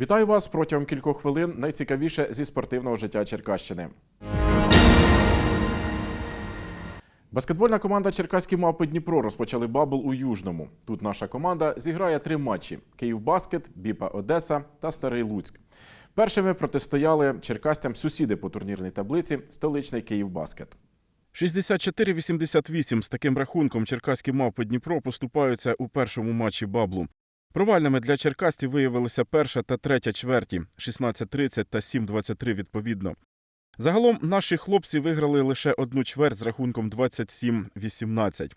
Вітаю вас протягом кількох хвилин. Найцікавіше зі спортивного життя Черкащини. Баскетбольна команда Черкаські мавпи Дніпро розпочали бабл у Южному. Тут наша команда зіграє три матчі: Київбаскет, Біпа Одеса та Старий Луцьк. Першими протистояли черкастям сусіди по турнірній таблиці столичний Київбаскет. 64-88 з таким рахунком черкаські мавпи Дніпро поступаються у першому матчі баблу. Провальними для черкастів виявилися перша та третя чверті 16-30 та 7-23 відповідно. Загалом наші хлопці виграли лише одну чверть з рахунком 27-18.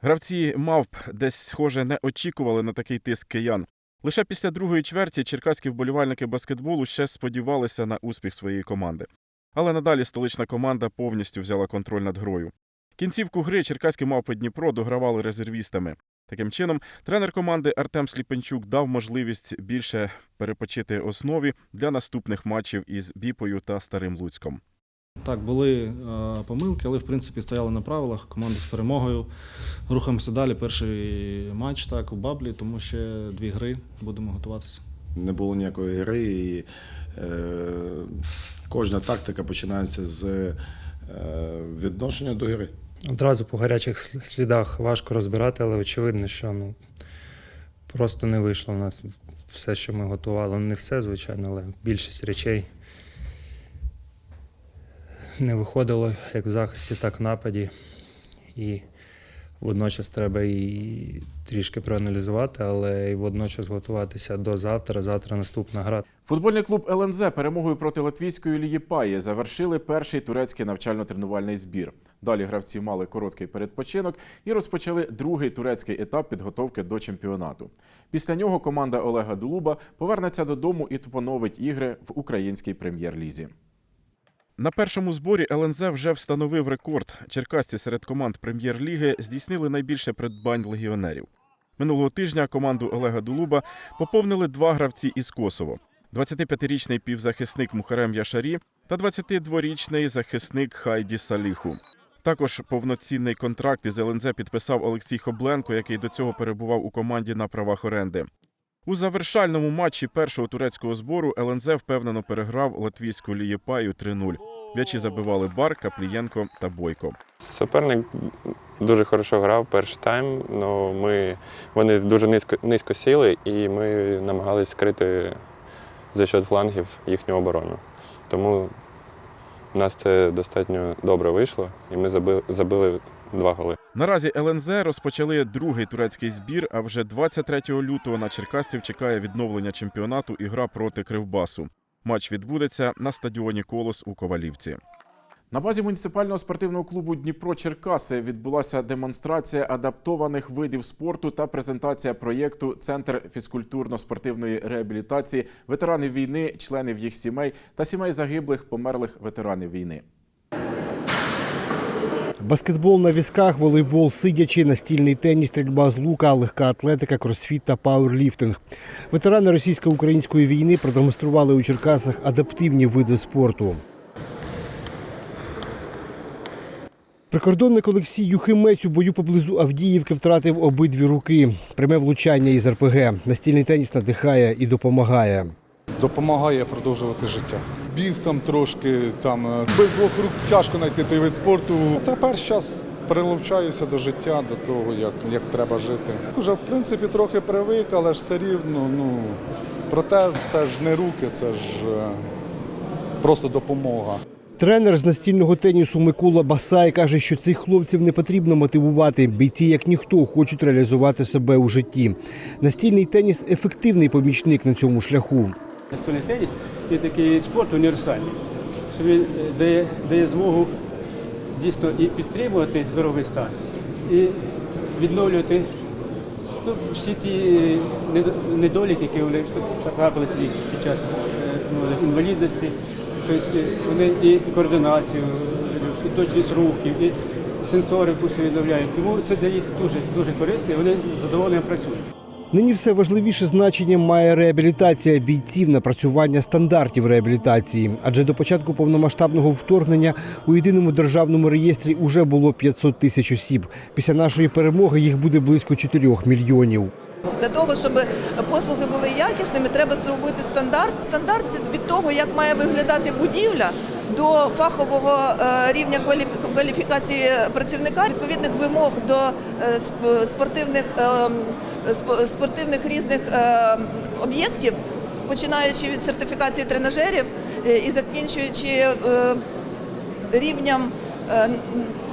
Гравці мавп десь, схоже, не очікували на такий тиск киян. Лише після другої чверті черкаські вболівальники баскетболу ще сподівалися на успіх своєї команди. Але надалі столична команда повністю взяла контроль над грою. Кінцівку гри черкаські мавпи Дніпро догравали резервістами. Таким чином, тренер команди Артем Сліпенчук дав можливість більше перепочити основі для наступних матчів із Біпою та Старим Луцьком. Так, були е, помилки, але в принципі стояли на правилах. Команда з перемогою. Рухаємося далі. Перший матч так у Баблі, тому ще дві гри будемо готуватися. Не було ніякої гри, і е, кожна тактика починається з е, відношення до гри. Одразу по гарячих слідах важко розбирати, але очевидно, що ну, просто не вийшло у нас все, що ми готували. Не все, звичайно, але більшість речей не виходило як в захисті, так в нападі. І водночас треба і трішки проаналізувати, але і водночас готуватися до завтра. Завтра наступна гра. Футбольний клуб ЛНЗ перемогою проти латвійської Лієпаї завершили перший турецький навчально-тренувальний збір. Далі гравці мали короткий передпочинок і розпочали другий турецький етап підготовки до чемпіонату. Після нього команда Олега Дулуба повернеться додому і поновить ігри в українській прем'єр-лізі. На першому зборі ЛНЗ вже встановив рекорд. Черкасці серед команд прем'єр-ліги здійснили найбільше придбань легіонерів. Минулого тижня команду Олега Дулуба поповнили два гравці із Косово: 25-річний півзахисник Мухарем Яшарі та 22-річний захисник Хайді Саліху. Також повноцінний контракт із ЛНЗ підписав Олексій Хобленко, який до цього перебував у команді на правах оренди. У завершальному матчі першого турецького збору ЛНЗ впевнено переграв латвійську Лієпаю 3-0. М'ячі забивали Бар, Каплієнко та Бойко. Суперник дуже хорошо грав перший тайм, але ми, вони дуже низько, низько сіли і ми намагалися скрити за счет флангів їхню оборону. Тому у нас це достатньо добре вийшло, і ми забили, забили два голи. Наразі ЛНЗ розпочали другий турецький збір. А вже 23 лютого на черкасців чекає відновлення чемпіонату і гра проти Кривбасу. Матч відбудеться на стадіоні Колос у Ковалівці. На базі муніципального спортивного клубу Дніпро Черкаси відбулася демонстрація адаптованих видів спорту та презентація проєкту Центр фізкультурно-спортивної реабілітації ветеранів війни, членів їх сімей та сімей загиблих померлих ветеранів війни. Баскетбол на візках, волейбол сидячи, настільний теніс, стрільба з лука, легка атлетика, кросфіт та пауерліфтинг. Ветерани російсько-української війни продемонстрували у Черкасах адаптивні види спорту. Прикордонник Олексій Юхимець у бою поблизу Авдіївки втратив обидві руки. Пряме влучання із РПГ. Настільний теніс надихає і допомагає. Допомагає продовжувати життя. Біг там трошки, там е, без двох рук тяжко знайти той вид спорту. Тепер зараз прилучаюся до життя, до того, як, як треба жити. Уже в принципі трохи привик, але ж все рівно. Ну, протез це ж не руки, це ж е, просто допомога. Тренер з настільного тенісу Микола Басай каже, що цих хлопців не потрібно мотивувати. Бійці, як ніхто, хочуть реалізувати себе у житті. Настільний теніс ефективний помічник на цьому шляху. Настільний теніс є такий вид спорту універсальний, що він е, дає, дає змогу дійсно і підтримувати здоровий стан, і відновлювати ну, всі ті е, недоліки, які трапилися під час е, ну, інвалідності. Тобто вони і координацію, і точність рухів, і сенсорику все відновляють. Тому це для їх дуже, дуже корисно, і вони з працюють. Нині все важливіше значення має реабілітація бійців, напрацювання стандартів реабілітації. Адже до початку повномасштабного вторгнення у єдиному державному реєстрі уже було 500 тисяч осіб. Після нашої перемоги їх буде близько 4 мільйонів. Для того, щоб послуги були якісними, треба зробити стандарт. Стандарт це від того, як має виглядати будівля до фахового е, рівня кваліфікації працівника, відповідних вимог до е, спортивних, е, сп- спортивних різних е, об'єктів, починаючи від сертифікації тренажерів е, і закінчуючи е, рівнем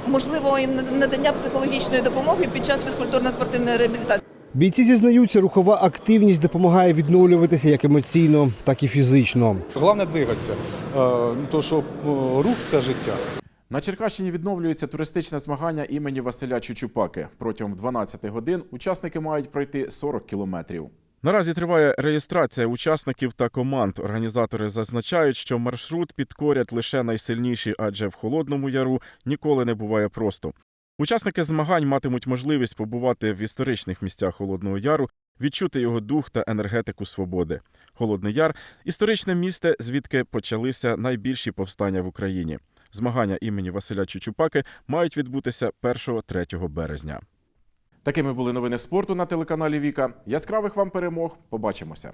можливого надання психологічної допомоги під час фізкультурно-спортивної реабілітації. Бійці зізнаються, рухова активність допомагає відновлюватися як емоційно, так і фізично. Головне двигатися, ну, то що рух це життя. На Черкащині відновлюється туристичне змагання імені Василя Чучупаки. Протягом 12 годин учасники мають пройти 40 кілометрів. Наразі триває реєстрація учасників та команд. Організатори зазначають, що маршрут підкорять лише найсильніші, адже в холодному яру ніколи не буває просто. Учасники змагань матимуть можливість побувати в історичних місцях Холодного Яру, відчути його дух та енергетику свободи. Холодний Яр історичне місце, звідки почалися найбільші повстання в Україні. Змагання імені Василя Чучупаки мають відбутися 1-3 березня. Такими були новини спорту на телеканалі Віка. Яскравих вам перемог. Побачимося.